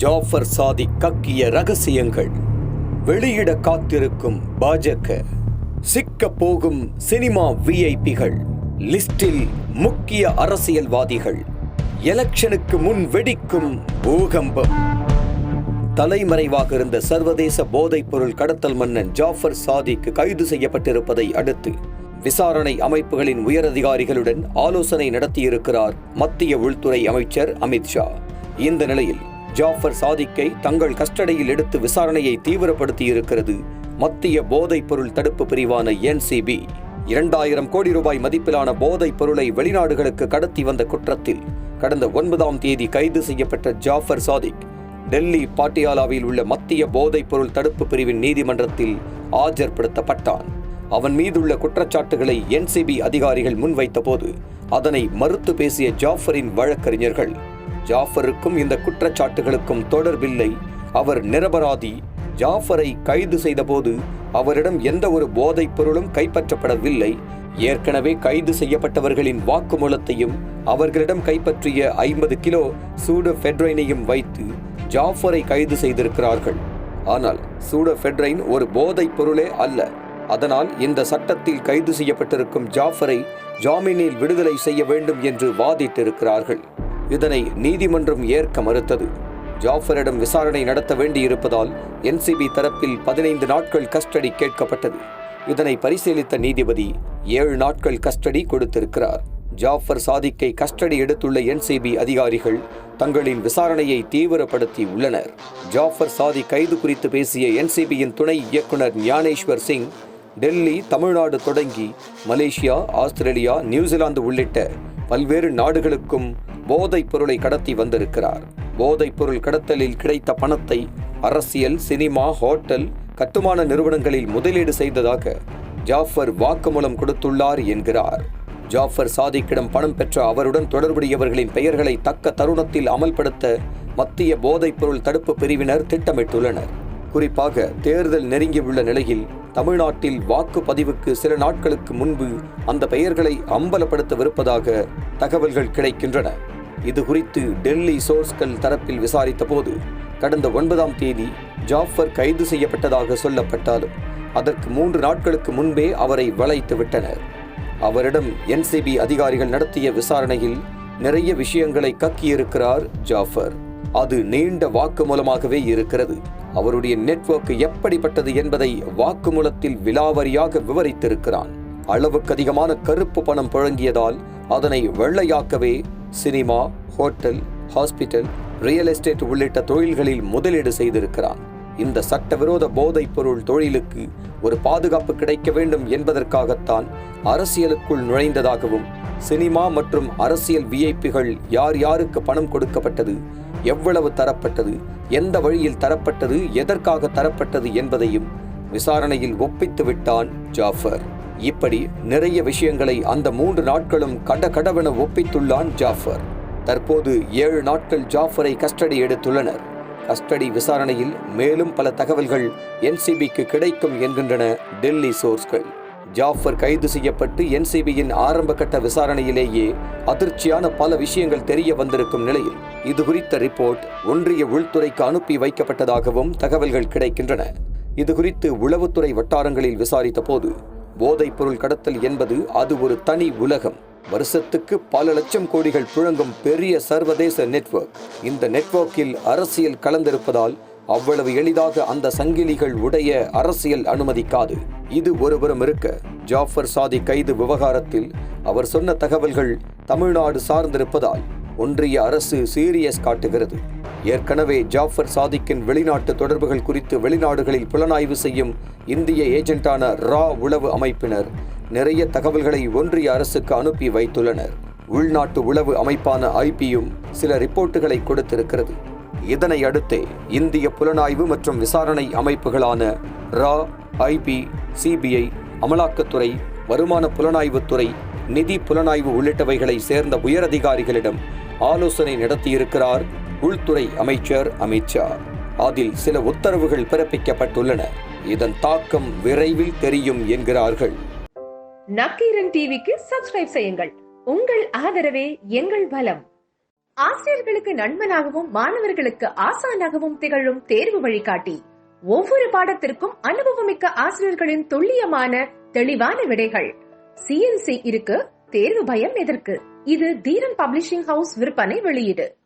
ஜாஃபர் சாதிக் கக்கிய ரகசியங்கள். வெளியிட காத்திருக்கும் பாஜக. சிக்க போகும் சினிமா விஐபிகள் லிஸ்டில் முக்கிய அரசியல்வாதிகள். எலெக்ஷனுக்கு முன் வெடிக்கும் பூகம்பம். தலைமறைவாக இருந்த சர்வதேச போதைப்பொருள் கடத்தல் மன்னன் ஜாஃபர் சாதிக்கு கைது செய்யப்பட்டிருப்பதை அடுத்து விசாரணை அமைப்புகளின் உயரதிகாரிகளுடன் ஆலோசனை நடத்தியிருக்கிறார் மத்திய உள்துறை அமைச்சர் அமித்ஷா இந்த நிலையில் ஜாஃபர் சாதிக்கை தங்கள் கஸ்டடியில் எடுத்து விசாரணையை தீவிரப்படுத்தியிருக்கிறது. மத்திய போதைப்பொருள் தடுப்பு பிரிவான என்சிபி இரண்டாயிரம் கோடி ரூபாய் மதிப்பிலான போதைப் பொருளை வெளிநாடுகளுக்கு கடத்தி வந்த குற்றத்தில் கடந்த ஒன்பதாம் தேதி கைது செய்யப்பட்ட ஜாஃபர் சாதிக் டெல்லி பாட்டியாலாவில் உள்ள மத்திய போதைப் பொருள் தடுப்பு பிரிவின் நீதிமன்றத்தில் ஆஜர்படுத்தப்பட்டான். அவன் மீதுள்ள குற்றச்சாட்டுகளை என்சிபி அதிகாரிகள் முன்வைத்தபோது அதனை மறுத்து பேசிய ஜாஃபரின் வழக்கறிஞர்கள் ஜாஃபருக்கும் இந்த குற்றச்சாட்டுகளுக்கும் தொடர்பில்லை. அவர் நிரபராதி. ஜாஃபரை கைது செய்தபோது அவரிடம் எந்த ஒரு போதைப் பொருளும் கைப்பற்றப்படவில்லை. ஏற்கனவே கைது செய்யப்பட்டவர்களின் வாக்குமூலத்தையும் அவர்களிடம் கைப்பற்றிய ஐம்பது கிலோ சூடோஃபெட்ரைனையும் வைத்து ஜாஃபரை கைது செய்திருக்கிறார்கள். ஆனால் சூடோஃபெட்ரைன் ஒரு போதைப் பொருளே அல்ல. அதனால் இந்த சட்டத்தில் கைது செய்யப்பட்டிருக்கும் ஜாஃபரை ஜாமீனில் விடுதலை செய்ய வேண்டும் என்று வாதிட்டிருக்கிறார்கள். இதனை நீதிமன்றம் ஏற்க மறுத்தது. ஜாஃபரிடம் விசாரணை நடத்த வேண்டியிருப்பதால் என்சிபி தரப்பில் பதினைந்து நாட்கள் கஸ்டடி கேட்கப்பட்டது. இதனை பரிசீலித்த நீதிபதி ஏழு நாட்கள் கஸ்டடி கொடுத்திருக்கிறார். ஜாஃபர் சாதிக்கை கஸ்டடி எடுத்துள்ள என்சிபி அதிகாரிகள் தங்களின் விசாரணையை தீவிரப்படுத்தி உள்ளனர். ஜாஃபர் சாதி கைது குறித்து பேசிய என்சிபியின் துணை இயக்குனர் ஞானேஸ்வர் சிங் டெல்லி தமிழ்நாடு தொடங்கி மலேசியா ஆஸ்திரேலியா நியூசிலாந்து உள்ளிட்ட பல்வேறு நாடுகளுக்கும் போதைப் பொருளை கடத்தி வந்திருக்கிறார். போதைப் பொருள் கடத்தலில் கிடைத்த பணத்தை அரசியல் சினிமா ஹோட்டல் கட்டுமான நிறுவனங்களில் முதலீடு செய்ததாக ஜாஃபர் வாக்குமூலம் கொடுத்துள்ளார் என்கிறார். ஜாஃபர் சாதிக்கிடம் பணம் பெற்ற அவருடன் தொடர்புடையவர்களின் பெயர்களை தக்க தருணத்தில் அமல்படுத்த மத்திய போதைப்பொருள் தடுப்பு பிரிவினர் திட்டமிட்டுள்ளனர். குறிப்பாக தேர்தல் நெருங்கியுள்ள நிலையில் தமிழ்நாட்டில் வாக்குப்பதிவுக்கு சில நாட்களுக்கு முன்பு அந்த பெயர்களை அம்பலப்படுத்தவிருப்பதாக தகவல்கள் கிடைக்கின்றன. இது குறித்து டெல்லி சோர்ஸ்கள் தரப்பில் விசாரித்த போது கடந்த ஒன்பதாம் தேதி ஜாஃபர் கைது செய்யப்பட்டதாக சொல்லப்பட்டாலும் அதற்கு மூன்று நாட்களுக்கு முன்பே அவரை வளைத்து விட்டனர். அவரிடம் என்சிபி அதிகாரிகள் நடத்திய விசாரணையில் நிறைய விஷயங்களை கக்கியிருக்கிறார் ஜாஃபர். அது நீண்ட வாக்குமூலமாகவே இருக்கிறது. அவருடைய நெட்வொர்க் எப்படிப்பட்டது என்பதை வாக்குமூலத்தில் விலாவரியாக விவரித்திருக்கிறான். அளவுக்கு அதிகமான கருப்பு பணம் புழங்கியதால் அதனை வெள்ளையாக்கவே cinema hotel hospital real estate உள்ளிட்ட தொழில்களில் முதலீடு செய்திருக்கிறான். இந்த சட்டவிரோத போதைப் பொருள் தொழிலுக்கு ஒரு பாதுகாப்பு கிடைக்க வேண்டும் என்பதற்காகத்தான் அரசியலுக்குள் நுழைந்ததாகவும் சினிமா மற்றும் அரசியல் விஐபிகள் யார் யாருக்கு பணம் கொடுக்கப்பட்டது எவ்வளவு தரப்பட்டது எந்த வழியில் தரப்பட்டது எதற்காக தரப்பட்டது என்பதையும் விசாரணையில் ஒப்பித்து விட்டான் ஜாஃபர். இப்படி நிறைய விஷயங்களை அந்த மூன்று நாட்களும் கடகடவென ஒப்பித்துள்ளான் ஜாஃபர். தற்போது ஏழு நாட்கள் ஜாஃபரை கஸ்டடி எடுத்துள்ளனர். கஸ்டடி விசாரணையில் மேலும் பல தகவல்கள் என்சிபிக்கு கிடைக்கும் என்கின்றன டெல்லி சோர்ஸ்கள். ஜாஃபர் கைது செய்யப்பட்டு என்சிபியின் ஆரம்ப கட்ட விசாரணையிலேயே அதிர்ச்சியான பல விஷயங்கள் தெரிய வந்திருக்கும் நிலையில் இது குறித்த ரிப்போர்ட் ஒன்றிய உள்துறைக்கு அனுப்பி வைக்கப்பட்டதாகவும் தகவல்கள் கிடைக்கின்றன. இது குறித்து உளவுத்துறை வட்டாரங்களில் விசாரித்த போது போதைப் பொருள் கடத்தல் என்பது அது ஒரு தனி உலகம். வருஷத்துக்கு பல லட்சம் கோடிகள் புழங்கும் பெரிய சர்வதேச நெட்வொர்க். இந்த நெட்வொர்க்கில் அரசியல் கலந்திருப்பதால் அவ்வளவு எளிதாக அந்த சங்கிலிகள் உடைய அரசியல் அனுமதிக்காது. இது ஒருபுறம் இருக்க ஜாஃபர் சாதி கைது விவகாரத்தில் அவர் சொன்ன தகவல்கள் தமிழ்நாடு சார்ந்திருப்பதால் ஒன்றிய அரசு சீரியஸ் காட்டுகிறது. ஏற்கனவே ஜாஃபர் சாதிக்கின் வெளிநாட்டு தொடர்புகள் குறித்து வெளிநாடுகளில் புலனாய்வு செய்யும் இந்திய ஏஜென்ட்டான ரா உளவு அமைப்பினர் நிறைய தகவல்களை ஒன்றிய அரசுக்கு அனுப்பி வைத்துள்ளனர். உள்நாட்டு உளவு அமைப்பான ஐபியும் சில ரிப்போர்ட்டுகளை கொடுத்திருக்கிறது. இதனை அடுத்தே இந்திய புலனாய்வு மற்றும் விசாரணை அமைப்புகளான ரா ஐபி சிபிஐ அமலாக்கத்துறை வருமான புலனாய்வுத்துறை நிதி புலனாய்வு உள்ளிட்டவைகளை சேர்ந்த உயரதிகாரிகளிடம் ஆலோசனை நடத்தியிருக்கிறார் உள்துறை அமைச்சர் அமித்ஷா அதில் சில உத்தரவுகள் பிறப்பிக்கப்பட்டுள்ளன. இதன் தாக்கம் விரைவில் தெரியும் என்கிறார்கள். நக்கீரன் டிவிக்கு சப்ஸ்கிரைப் செய்யுங்கள். உங்கள் ஆதரவே எங்கள் பலம். ஆசிரியர்களுக்கு நண்பனாகவும் மாணவர்களுக்கு ஆசானாகவும் திகழும் தேர்வு வழிகாட்டி. ஒவ்வொரு பாடத்திற்கும் அனுபவமிக்க ஆசிரியர்களின் துல்லியமான தெளிவான விடைகள். சிஎன்சி இருக்கு தேர்வு பயம் எதற்கு? இது தீரன் பப்ளிஷிங் ஹவுஸ் விற்பனை வெளியீடு.